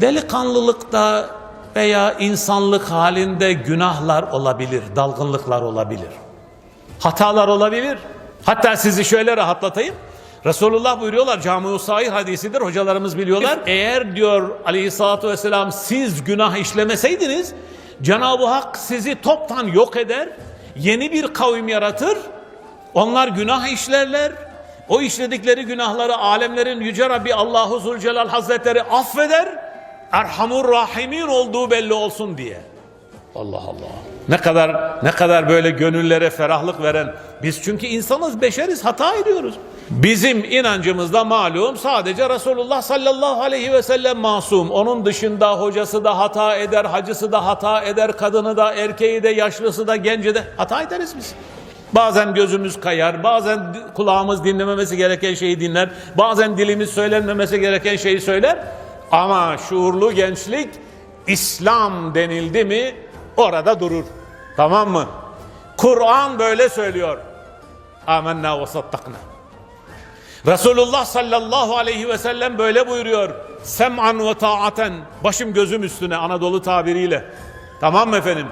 Delikanlılıkta veya insanlık halinde günahlar olabilir, dalgınlıklar olabilir. Hatalar olabilir. Hatta sizi şöyle rahatlatayım. Resulullah buyuruyorlar Cami-ı Sahih hadisidir hocalarımız biliyorlar. Eğer diyor aleyhissalatü vesselam siz günah işlemeseydiniz Cenab-ı Hak sizi toptan yok eder. Yeni bir kavim yaratır. Onlar günah işlerler. O işledikleri günahları alemlerin yüce Rabbi Allahu Zülcelal Hazretleri affeder. Erhamur Rahimin olduğu belli olsun diye. Allah Allah. Ne kadar ne kadar böyle gönüllere ferahlık veren biz çünkü insanız, beşeriz, hata ediyoruz. Bizim inancımızda malum sadece Resulullah sallallahu aleyhi ve sellem masum. Onun dışında hocası da hata eder, hacısı da hata eder, kadını da, erkeği de, yaşlısı da, genci de hata ederiz biz. Bazen gözümüz kayar, bazen kulağımız dinlememesi gereken şeyi dinler, bazen dilimiz söylenmemesi gereken şeyi söyler. Ama şuurlu gençlik İslam denildi mi orada durur. Tamam mı? Kur'an böyle söylüyor. Amenna ve sattakna. Resulullah sallallahu aleyhi ve sellem böyle buyuruyor. Sem'an ve taaten. Başım gözüm üstüne Anadolu tabiriyle. Tamam mı efendim?